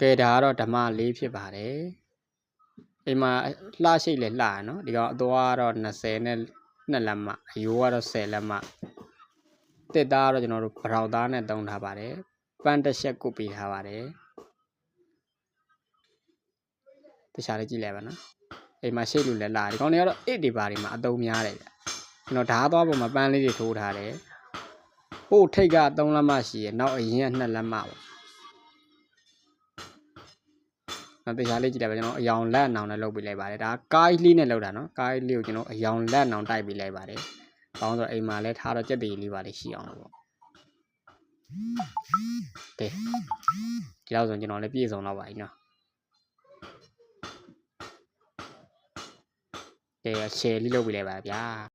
ကဲဒါကတော့ဓမ္မလေးဖြစ်ပါတယ်အိမ်မှာလှရှိလဲလှရနော်ဒီကောင်အသွားကတော့20နဲ့2လက်မအယိုးကတော့10လက်မတစ်သားကတော့ကျွန်တော်တို့ဘရောင်သားနဲ့တုံးထားပါတယ်ပန်းတစ်ချက်ကုတ်ပေးထားပါတယ်တခြားလေးကြည့်လိုက်ပါနော်အိမ်မှာရှိလို့လဲလှဒီကောင်တွေကတော့အိတ်တွေပါတွေမှာအတုံးများတယ်ဗျကျွန်တော်ဓာတ်သွားပေါ်မှာပန်းလေးတွေထိုးထားတယ်ဟိုထိတ်က3လက်မရှိရနောက်အရင်က2လက်မပါ နော်တရားလေးကြည့်လိုက်ပါကျွန်တော်အယောင်လက်အနောင်နဲ့လုပ်ပေးလိုက်ပါတယ်ဒါကားလေးနဲ့လုပ်တာနော်ကားလေးကိုကျွန်တော်အယောင်လက်အနောင်တိုက်ပေးလိုက်ပါတယ်။ဘာလို့လဲဆိုတော့အိမ်မှာလဲထားတော့ကြက်သေးလေးပါလေးရှိအောင်လို့ပေါ့။ကဲဒီလောက်ဆိုကျွန်တော်လည်းပြည့်စုံတော့ပါပြီနော်။ကဲ share လေးလုပ်ပေးလိုက်ပါဗျာ။